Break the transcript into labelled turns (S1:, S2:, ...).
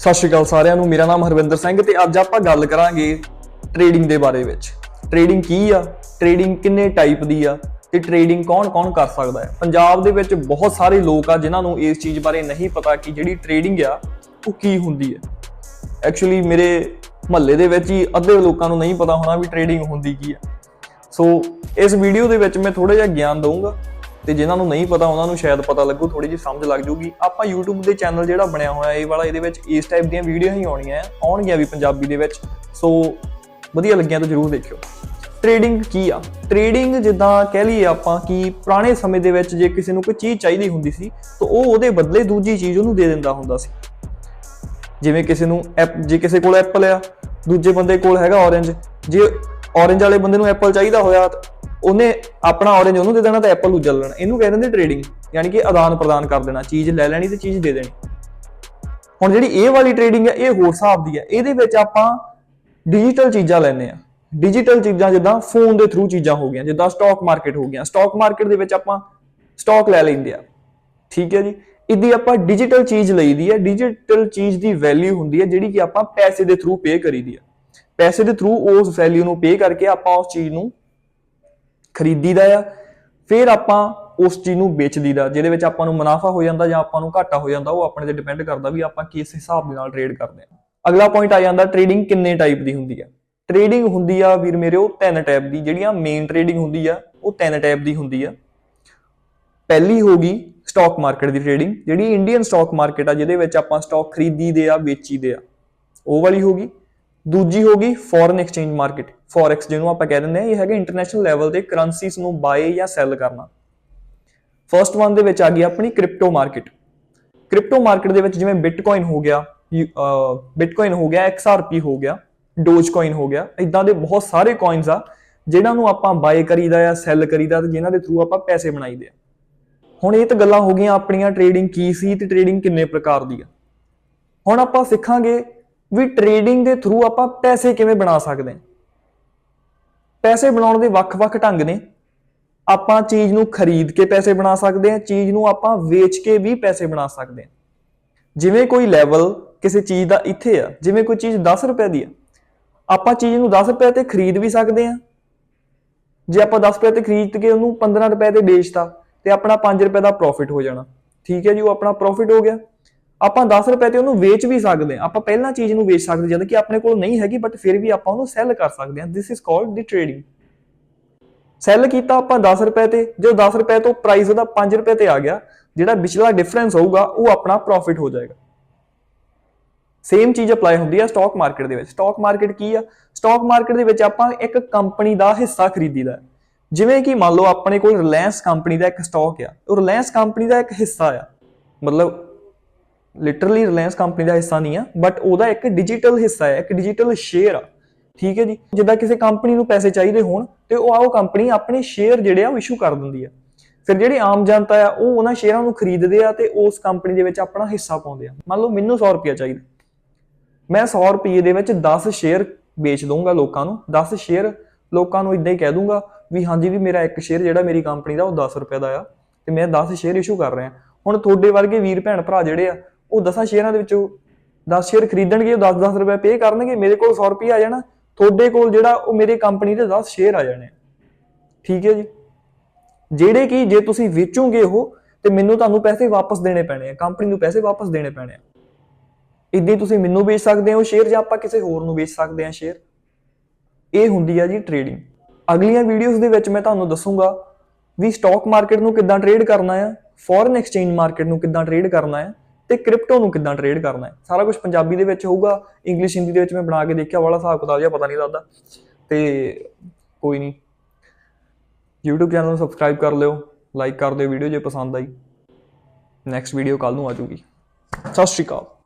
S1: ਸਤਿ ਸ਼੍ਰੀ ਅਕਾਲ ਸਾਰਿਆਂ ਨੂੰ। ਮੇਰਾ ਨਾਮ ਹਰਵਿੰਦਰ ਸਿੰਘ ਤੇ ਅੱਜ ਆਪਾਂ ਗੱਲ ਕਰਾਂਗੇ ਟ੍ਰੇਡਿੰਗ ਦੇ ਬਾਰੇ ਵਿੱਚ। ਟ੍ਰੇਡਿੰਗ ਕੀ ਆ? ਟ੍ਰੇਡਿੰਗ ਕਿੰਨੇ ਟਾਈਪ ਦੀ ਆ? ਤੇ ਟ੍ਰੇਡਿੰਗ ਕੌਣ-ਕੌਣ ਕਰ ਸਕਦਾ ਹੈ? ਪੰਜਾਬ ਦੇ ਵਿੱਚ ਬਹੁਤ ਸਾਰੇ ਲੋਕ ਆ ਜਿਨ੍ਹਾਂ ਨੂੰ ਇਸ ਚੀਜ਼ ਬਾਰੇ ਨਹੀਂ ਪਤਾ ਕਿ ਜਿਹੜੀ ਟ੍ਰੇਡਿੰਗ ਆ, ਉਹ ਕੀ ਹੁੰਦੀ ਹੈ। ਐਕਚੁਅਲੀ ਮੇਰੇ ਮਹੱਲੇ ਦੇ ਵਿੱਚ ਹੀ ਅੱਧੇ ਲੋਕਾਂ ਨੂੰ ਨਹੀਂ ਪਤਾ ਹੋਣਾ ਵੀ ਟ੍ਰੇਡਿੰਗ ਹੁੰਦੀ ਕੀ ਆ। ਸੋ ਇਸ ਵੀਡੀਓ ਦੇ ਵਿੱਚ ਮੈਂ ਥੋੜਾ ਜਿਹਾ ਗਿਆਨ ਦਊਂਗਾ। ਤੇ ਜਿਨ੍ਹਾਂ ਨੂੰ ਨਹੀਂ ਪਤਾ, ਉਹਨਾਂ ਨੂੰ ਸ਼ਾਇਦ ਪਤਾ ਲੱਗੂ ਥੋੜੀ ਜਿਹੀ ਸਮਝ ਲੱਗ ਜੂਗੀ। ਆਪਾਂ YouTube ਦੇ ਚੈਨਲ ਜਿਹੜਾ ਬਣਿਆ ਹੋਇਆ, ਇਹ ਵਾਲਾ, ਇਹਦੇ ਵਿੱਚ ਇਸ ਟਾਈਪ ਦੀਆਂ ਵੀਡੀਓ ਹੀ ਆਉਣੀਆਂ ਆਉਣਗੀਆਂ ਵੀ ਪੰਜਾਬੀ ਦੇ ਵਿੱਚ। ਸੋ ਵਧੀਆ ਲੱਗੀਆਂ ਤਾਂ ਜਰੂਰ ਦੇਖਿਓ। ਟ੍ਰੇਡਿੰਗ ਕੀ ਆ? ਟ੍ਰੇਡਿੰਗ ਜਿੱਦਾਂ ਕਹਿ ਲਈਏ ਆਪਾਂ ਕਿ ਪੁਰਾਣੇ ਸਮੇਂ ਦੇ ਵਿੱਚ ਜੇ ਕਿਸੇ ਨੂੰ ਕੋਈ ਚੀਜ਼ ਚਾਹੀਦੀ ਹੁੰਦੀ ਸੀ, ਤਾਂ ਉਹ ਉਹਦੇ ਬਦਲੇ ਦੂਜੀ ਚੀਜ਼ ਉਹਨੂੰ ਦੇ ਦਿੰਦਾ ਹੁੰਦਾ ਸੀ। ਜਿਵੇਂ ਕਿਸੇ ਨੂੰ ਐਪ, ਜੇ ਕਿਸੇ ਕੋਲ ਐਪਲ ਆ, ਦੂਜੇ ਬੰਦੇ ਕੋਲ ਹੈਗਾ orange ਜੇ orange ਵਾਲੇ ਬੰਦੇ ਨੂੰ ਐਪਲ ਚਾਹੀਦਾ ਹੋਇਆ ਉਹਨੇ ਆਪਣਾ orange ਉਹਨੂੰ ਦੇ ਦੇਣਾ ਤਾਂ ਐਪਲ ਨੂੰ ਲੈਣਾ। ਇਹਨੂੰ ਕਹਿੰਦੇ ਨੇ ਟ੍ਰੇਡਿੰਗ ਯਾਨੀ ਕਿ ਆਦਾਨ ਪ੍ਰਦਾਨ ਕਰ ਦੇਣਾ, ਚੀਜ਼ ਲੈ ਲੈਣੀ ਤੇ ਚੀਜ਼ ਦੇ ਦੇਣੀ। ਹੁਣ ਜਿਹੜੀ ਇਹ ਵਾਲੀ ਟ੍ਰੇਡਿੰਗ ਹੈ, ਇਹ ਹੋਰ ਹਿਸਾਬ ਦੀ ਹੈ। ਇਹਦੇ ਵਿੱਚ ਆਪਾਂ ਡਿਜੀਟਲ ਚੀਜ਼ਾਂ ਲੈਨੇ ਆ ਡਿਜੀਟਲ ਚੀਜ਼ਾਂ ਜਿੱਦਾਂ ਫੋਨ ਦੇ ਥਰੂ ਚੀਜ਼ਾਂ ਹੋ ਗਈਆਂ, ਜਿੱਦਾਂ ਸਟਾਕ ਮਾਰਕੀਟ ਹੋ ਗਿਆ। ਸਟਾਕ ਮਾਰਕੀਟ ਦੇ ਵਿੱਚ ਆਪਾਂ ਸਟਾਕ ਲੈ ਲੈਂਦੇ ਆ ਠੀਕ ਹੈ ਜੀ? ਇਹਦੀ ਆਪਾਂ ਡਿਜੀਟਲ ਚੀਜ਼ ਲਈਦੀ ਹੈ। ਡਿਜੀਟਲ ਚੀਜ਼ ਦੀ ਵੈਲਿਊ ਹੁੰਦੀ ਹੈ, ਜਿਹੜੀ ਕਿ ਆਪਾਂ ਪੈਸੇ ਦੇ ਥਰੂ ਪੇ ਕਰੀਦੀ ਹੈ। ਪੈਸੇ ਦੇ ਥਰੂ ਉਸ ਵੈਲਿਊ ਨੂੰ ਪੇ ਕਰਕੇ ਆਪਾਂ ਉਸ ਚੀਜ਼ ਨੂੰ ਖਰੀਦੀਦਾ ਆ, ਫਿਰ ਆਪਾਂ ਉਸ ਚੀਜ਼ ਨੂੰ ਵੇਚਦੀ ਦਾ, ਜਿਹਦੇ ਵਿੱਚ ਆਪਾਂ ਨੂੰ ਮੁਨਾਫਾ ਹੋ ਜਾਂਦਾ ਜਾਂ ਆਪਾਂ ਨੂੰ ਘਾਟਾ ਹੋ ਜਾਂਦਾ, ਉਹ ਆਪਣੇ ਤੇ ਡਿਪੈਂਡ ਕਰਦਾ ਵੀ ਆਪਾਂ ਕਿਸ ਹਿਸਾਬ ਦੇ ਨਾਲ ਟ੍ਰੇਡ ਕਰਦੇ ਹਾਂ। ਅਗਲਾ ਪੁਆਇੰਟ ਆ ਜਾਂਦਾ ਟ੍ਰੇਡਿੰਗ ਕਿੰਨੇ ਟਾਈਪ ਦੀ ਹੁੰਦੀ ਹੈ ਟ੍ਰੇਡਿੰਗ ਹੁੰਦੀ ਆ ਵੀਰ ਮੇਰੇ ਉਹ ਤਿੰਨ ਟਾਈਪ ਦੀ, ਜਿਹੜੀਆਂ ਮੇਨ ਟ੍ਰੇਡਿੰਗ ਹੁੰਦੀ ਆ, ਉਹ ਤਿੰਨ ਟਾਈਪ ਦੀ ਹੁੰਦੀ ਆ। ਪਹਿਲੀ ਹੋ ਗਈ ਸਟਾਕ ਮਾਰਕੀਟ ਦੀ ਟ੍ਰੇਡਿੰਗ ਜਿਹੜੀ ਇੰਡੀਅਨ ਸਟਾਕ ਮਾਰਕੀਟ ਆ, ਜਿਹਦੇ ਵਿੱਚ ਆਪਾਂ ਸਟਾਕ ਖਰੀਦੀਦੇ ਆ ਵੇਚੀਦੇ ਆ। ਉਹ ਵਾਲੀ ਹੋ ਗਈ। ਦੂਜੀ ਹੋ ਗਈ ਫੋਰਨ ਐਕਸਚੇਂਜ ਮਾਰਕੀਟ ਫੋਰੈਕਸ ਜਿਹਨੂੰ ਆਪਾਂ ਕਹਿ ਦਿੰਦੇ ਆ ਇਹ ਹੈਗਾ ਇੰਟਰਨੈਸ਼ਨਲ ਲੈਵਲ ਤੇ ਕਰੰਸੀਜ਼ ਨੂੰ ਬਾਏ ਜਾਂ ਸੈਲ ਕਰਨਾ। ਫਰਸਟ ਵਨ ਦੇ ਵਿੱਚ ਆ ਗਈ ਆਪਣੀ ਕ੍ਰਿਪਟੋ ਮਾਰਕੀਟ ਕ੍ਰਿਪਟੋ ਮਾਰਕੀਟ ਦੇ ਵਿੱਚ ਜਿਵੇਂ ਬਿਟਕੋਇਨ ਹੋ ਗਿਆ ਬਿਟਕੋਇਨ ਹੋ ਗਿਆ XRP ਹੋ ਗਿਆ ਡੋਜਕੋਇਨ ਹੋ ਗਿਆ ਇਦਾਂ ਦੇ ਬਹੁਤ ਸਾਰੇ ਕੋਇਨਸ ਆ ਜਿਨ੍ਹਾਂ ਨੂੰ ਆਪਾਂ ਬਾਏ ਕਰੀਦਾ ਆ ਸੈਲ ਕਰੀਦਾ ਤੇ ਜਿਨ੍ਹਾਂ ਦੇ ਥਰੂ ਆਪਾਂ ਪੈਸੇ ਬਣਾਈਦੇ ਆ। ਹੁਣ ਇਹ ਤਾਂ ਗੱਲਾਂ ਹੋ ਗਈਆਂ ਆਪਣੀਆਂ ਟ੍ਰੇਡਿੰਗ ਕੀ ਸੀ ਤੇ ਟ੍ਰੇਡਿੰਗ ਕਿੰਨੇ ਪ੍ਰਕਾਰ ਦੀ ਆ। ਹੁਣ ਆਪਾਂ ਸਿੱਖਾਂਗੇ ਵੀ ਟ੍ਰੇਡਿੰਗ ਦੇ ਥਰੂ ਆਪਾਂ ਪੈਸੇ ਕਿਵੇਂ ਬਣਾ ਸਕਦੇ ਹਾਂ? ਪੈਸੇ ਬਣਾਉਣ ਦੇ ਵੱਖ-ਵੱਖ ਢੰਗ ਨੇ। ਆਪਾਂ ਚੀਜ਼ ਨੂੰ ਖਰੀਦ ਕੇ ਪੈਸੇ ਬਣਾ ਸਕਦੇ ਹਾਂ, ਚੀਜ਼ ਨੂੰ ਆਪਾਂ ਵੇਚ ਕੇ ਵੀ ਪੈਸੇ ਬਣਾ ਸਕਦੇ ਹਾਂ। ਜਿਵੇਂ ਕੋਈ ਲੈਵਲ ਕਿਸੇ ਚੀਜ਼ ਦਾ ਇੱਥੇ ਆ, ਜਿਵੇਂ ਕੋਈ ਚੀਜ਼ 10 ਰੁਪਏ ਦੀ ਆ, ਆਪਾਂ ਚੀਜ਼ ਨੂੰ 10 ਰੁਪਏ ਤੇ ਖਰੀਦ ਵੀ ਸਕਦੇ ਹਾਂ। ਜੇ ਆਪਾਂ 10 ਰੁਪਏ ਤੇ ਖਰੀਦ ਕੇ ਉਹਨੂੰ 15 ਰੁਪਏ ਤੇ ਵੇਚਤਾ, ਤੇ ਆਪਣਾ 5 ਰੁਪਏ ਦਾ ਪ੍ਰੋਫਿਟ ਹੋ ਜਾਣਾ। ਠੀਕ ਹੈ ਜੀ, ਉਹ ਆਪਣਾ ਪ੍ਰੋਫਿਟ ਹੋ ਗਿਆ। ਆਪਾਂ 10 ਰੁਪਏ ਤੇ ਉਹਨੂੰ ਵੇਚ ਵੀ ਸਕਦੇ ਹਾਂ। ਆਪਾਂ ਪਹਿਲਾਂ ਚੀਜ਼ ਨੂੰ ਵੇਚ ਸਕਦੇ ਜਦ ਕਿ ਆਪਣੇ ਕੋਲ ਨਹੀਂ ਹੈਗੀ ਬਟ ਫਿਰ ਵੀ ਆਪਾਂ ਉਹਨੂੰ ਸੈਲ ਕਰ ਸਕਦੇ ਹਾਂ। This is called the trading sell ਕੀਤਾ ਆਪਾਂ 10 ਰੁਪਏ ਤੇ ਜੋ 10 ਰੁਪਏ ਤੋਂ ਪ੍ਰਾਈਸ ਉਹਦਾ 5 ਰੁਪਏ ਤੇ ਆ ਗਿਆ, ਜਿਹੜਾ ਵਿਚਲਾ ਡਿਫਰੈਂਸ ਹੋਊਗਾ, ਉਹ ਆਪਣਾ ਪ੍ਰੋਫਿਟ ਹੋ ਜਾਏਗਾ। ਸੇਮ ਚੀਜ਼ ਅਪਲਾਈ ਹੁੰਦੀ ਹੈ ਸਟਾਕ ਮਾਰਕੀਟ ਦੇ ਵਿੱਚ। ਸਟਾਕ ਮਾਰਕੀਟ ਕੀ ਆ? ਸਟਾਕ ਮਾਰਕੀਟ ਦੇ ਵਿੱਚ ਆਪਾਂ ਇੱਕ ਕੰਪਨੀ ਦਾ ਹਿੱਸਾ ਖਰੀਦੀਦਾ ਹੈ। ਜਿਵੇਂ ਕਿ ਮੰਨ ਲਓ, ਆਪਣੇ ਕੋਲ ਰਿਲਾਇੰਸ ਕੰਪਨੀ ਦਾ ਇੱਕ ਸਟਾਕ ਆ। ਉਹ ਰਿਲਾਇੰਸ ਕੰਪਨੀ ਦਾ ਇੱਕ ਹਿੱਸਾ ਆ। ਮਤਲਬ ਲਿਟਰਲੀ ਰਿਲਾਇੰਸ ਕੰਪਨੀ ਦਾ ਹਿੱਸਾ ਨਹੀਂ ਆ ਬਟ ਉਹਦਾ ਇੱਕ ਡਿਜੀਟਲ ਹਿੱਸਾ ਹੈ, ਇੱਕ ਡਿਜੀਟਲ ਸ਼ੇਅਰ ਆ। ਠੀਕ ਹੈ ਜੀ? ਜਿੱਦਾਂ ਕਿਸੇ ਕੰਪਨੀ ਨੂੰ ਪੈਸੇ ਚਾਹੀਦੇ ਹੋਣ, ਤੇ ਉਹ ਆਓ ਕੰਪਨੀ ਆਪਣੇ ਸ਼ੇਅਰ ਜਿਹੜੇ ਆ ਉਹ ਇਸ਼ੂ ਕਰ ਦਿੰਦੀ ਆ। ਫਿਰ ਜਿਹੜੀ ਆਮ ਜਨਤਾ ਆ, ਉਹ ਉਹਨਾਂ ਸ਼ੇਅਰਾਂ ਨੂੰ ਖਰੀਦਦੇ ਆ ਤੇ ਉਸ ਕੰਪਨੀ ਦੇ ਵਿੱਚ ਆਪਣਾ ਹਿੱਸਾ ਪਾਉਂਦੇ ਆ। ਮੰਨ ਲਓ ਮੈਨੂੰ 100 ਰੁਪਏ ਚਾਹੀਦਾ। ਮੈਂ 100 ਰੁਪਏ ਦੇ ਵਿੱਚ 10 ਸ਼ੇਅਰ ਵੇਚ ਦਊਂਗਾ ਲੋਕਾਂ ਨੂੰ। 10 ਸ਼ੇਅਰ ਲੋਕਾਂ ਨੂੰ ਇਦਾਂ ਹੀ ਕਹਿ ਦੂੰਗਾ ਵੀ ਹਾਂਜੀ ਵੀ ਮੇਰਾ ਇੱਕ ਸ਼ੇਅਰ ਜਿਹੜਾ ਮੇਰੀ ਕੰਪਨੀ ਦਾ ਉਹ 10 ਰੁਪਏ ਦਾ ਆ, ਤੇ ਮੈਂ 10 ਸ਼ੇਅਰ ਇਸ਼ੂ ਕਰ ਰਿਹਾ। ਹੁਣ ਤੁਹਾਡੇ ਵਰਗੇ ਵੀਰ ਭੈਣ ਭਰਾ ਜਿਹੜੇ ਆ ਉਹ 10 ਸ਼ੇਅਰਾਂ ਦੇ ਵਿੱਚੋਂ 10 ਸ਼ੇਅਰ ਖਰੀਦਣਗੇ, ਉਹ 10-10 ਰੁਪਏ ਪੇ ਕਰਨਗੇ, ਮੇਰੇ ਕੋਲ 100 ਰੁਪਏ ਆ ਜਾਣਾ, ਤੁਹਾਡੇ ਕੋਲ ਜਿਹੜਾ ਉਹ ਮੇਰੇ ਕੰਪਨੀ ਦੇ 10 ਸ਼ੇਅਰ ਆ ਜਾਣੇ। ਠੀਕ ਹੈ ਜੀ? ਜਿਹੜੇ ਕਿ ਜੇ ਤੁਸੀਂ ਵੇਚੋਗੇ ਉਹ, ਤੇ ਮੈਨੂੰ ਤੁਹਾਨੂੰ ਪੈਸੇ ਵਾਪਸ ਦੇਣੇ ਪੈਣੇ ਆ ਕੰਪਨੀ ਨੂੰ ਪੈਸੇ ਵਾਪਸ ਦੇਣੇ ਪੈਣੇ ਆ। ਇਦਾਂ ਤੁਸੀਂ ਮੈਨੂੰ ਵੇਚ ਸਕਦੇ ਹੋ ਸ਼ੇਅਰ, ਜਾਂ ਆਪਾਂ ਕਿਸੇ ਹੋਰ ਨੂੰ ਵੇਚ ਸਕਦੇ ਹਾਂ ਸ਼ੇਅਰ। ਇਹ ਹੁੰਦੀ ਆ ਜੀ ਟ੍ਰੇਡਿੰਗ ਅਗਲੀਆਂ ਵੀਡੀਓਜ਼ ਦੇ ਵਿੱਚ ਮੈਂ ਤੁਹਾਨੂੰ ਦੱਸੂਗਾ ਵੀ ਸਟਾਕ ਮਾਰਕੀਟ ਨੂੰ ਕਿੱਦਾਂ ਟ੍ਰੇਡ ਕਰਨਾ ਆ ਫੋਰਨ ਐਕਸਚੇਂਜ ਮਾਰਕੀਟ ਨੂੰ ਕਿੱਦਾਂ ਟ੍ਰੇਡ ਕਰਨਾ ਹੈ ਤੇ ਕ੍ਰਿਪਟੋ ਨੂੰ ਕਿੱਦਾਂ ਟ੍ਰੇਡ ਕਰਨਾ ਹੈ? ਸਾਰਾ ਕੁਝ ਪੰਜਾਬੀ ਦੇ ਵਿੱਚ ਹੋਊਗਾ ਇੰਗਲਿਸ਼ ਹਿੰਦੀ ਦੇ ਵਿੱਚ ਮੈਂ ਬਣਾ ਕੇ ਦੇਖਿਆ, ਵਾਲਾ ਹਿਸਾਬ ਕਿਤਾਬ ਜਿਹਾ ਪਤਾ ਨਹੀਂ ਲੱਗਦਾ। ਤੇ ਕੋਈ ਨਹੀਂ। YouTube ਚੈਨਲ ਨੂੰ ਸਬਸਕ੍ਰਾਈਬ ਕਰ ਲਿਓ ਲਾਈਕ ਕਰ ਦਿਓ ਵੀਡੀਓ ਜੇ ਪਸੰਦ ਆਈ। ਨੈਕਸਟ ਵੀਡੀਓ ਕੱਲ ਨੂੰ ਆ ਜਾਊਗੀ। ਸਤਿ ਸ਼੍ਰੀ ਅਕਾਲ।